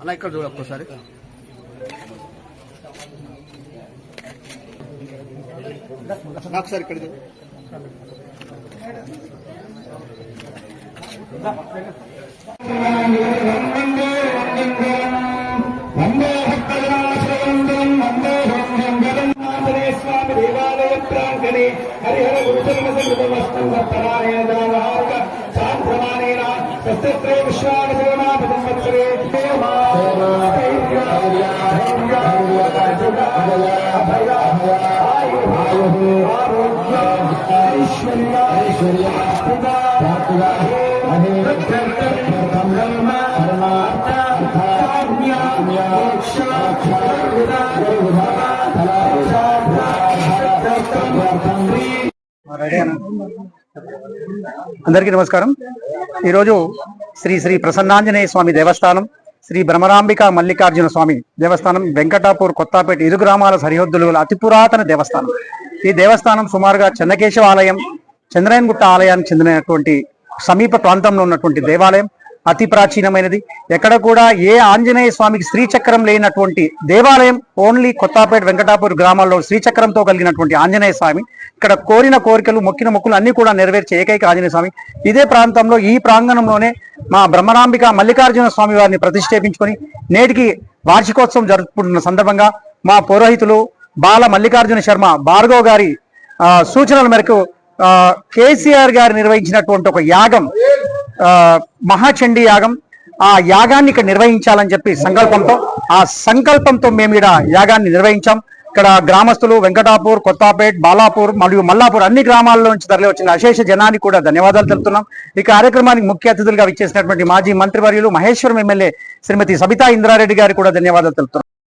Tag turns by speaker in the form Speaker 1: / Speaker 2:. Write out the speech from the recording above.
Speaker 1: అలా ఇక్కడ చూడ ఒక్కసారి. నాకు సార్ ఇక్కడ
Speaker 2: प्राङ्गणे हरिहरगुरुचरणसङ्गतमस्तु वर्तमाने दानार्क सान्ध्रमानेन तस्यत्रे विश्वागजगनाथ संवत्सरे आयुः
Speaker 3: అందరికీ నమస్కారం. ఈరోజు శ్రీ శ్రీ ప్రసన్నాంజనేయ స్వామి దేవస్థానం శ్రీ భ్రమరాంబిక మల్లికార్జున స్వామి దేవస్థానం వెంకటాపూర్ కొత్తపేట ఇరు గ్రామాల సరిహద్దులు గల అతి పురాతన దేవస్థానం. ఈ దేవస్థానం సుమారుగా చెన్నకేశవ ఆలయం చంద్రాయనగుట్ట ఆలయానికి చెందినటువంటి సమీప ప్రాంతంలో ఉన్నటువంటి దేవాలయం అతి ప్రాచీనమైనది. ఎక్కడ కూడా ఏ ఆంజనేయ స్వామికి శ్రీచక్రం లేనటువంటి దేవాలయం ఓన్లీ కొత్తపేట వెంకటాపూర్ గ్రామాల్లో శ్రీచక్రంతో కలిగినటువంటి ఆంజనేయ స్వామి ఇక్కడ కోరిన కోరికలు మొక్కిన మొక్కులు అన్ని కూడా నెరవేర్చే ఏకైక ఆంజనేయ స్వామి. ఇదే ప్రాంతంలో ఈ ప్రాంగణంలోనే మా బ్రహ్మరాంబిక మల్లికార్జున స్వామి వారిని ప్రతిష్ఠేపించుకొని నేటికి వార్షికోత్సవం జరుపుకుంటున్న సందర్భంగా మా పురోహితులు బాల మల్లికార్జున శర్మ భార్గవ్ గారి సూచనల మేరకు కేసీఆర్ గారు నిర్వహించినటువంటి ఒక యాగం ఆ, మహాచండీ యాగం ఆ యాగాన్ని ఇక్కడ నిర్వహించాలని చెప్పి సంకల్పంతో ఆ సంకల్పంతో మేము ఇక్కడ యాగాన్ని నిర్వహించాం. ఇక్కడ గ్రామస్తులు వెంకటాపూర్ కొత్తపేట్ బాలాపూర్ మరియు మల్లాపూర్ అన్ని గ్రామాల్లో నుంచి తరలి వచ్చిన అశేష జనానికి కూడా ధన్యవాదాలు తెలుపుతున్నాం. ఈ కార్యక్రమానికి ముఖ్య అతిథులుగా విచ్చేసినటువంటి మాజీ మంత్రివర్యులు మహేశ్వరం ఎమ్మెల్యే శ్రీమతి సబితా ఇంద్రారెడ్డి గారికి కూడా ధన్యవాదాలు తెలుపుతున్నాం.